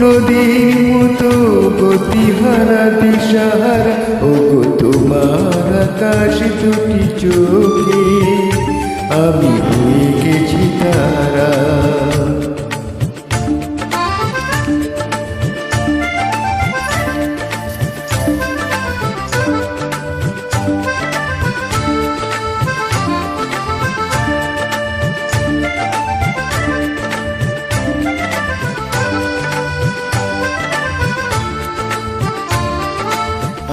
নদীর মতো গতিহারা দিশাহারা। ও গো তোমার আকাশ চোখে। আমি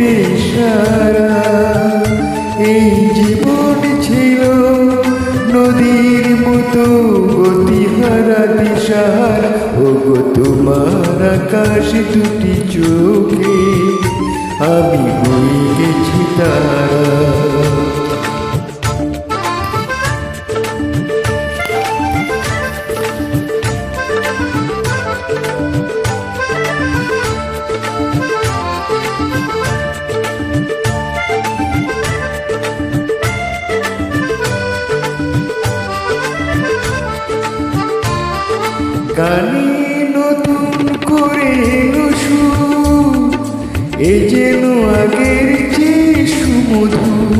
দিবে এই জীবন ছিল নদীর মতো গতিহারা দিশাহারা। ও তোমার আকাশ দুটি চোখে আমি হয়ে গেছি তারা। গানে নতুন করে এলো এ যেন আগের যে সুমধু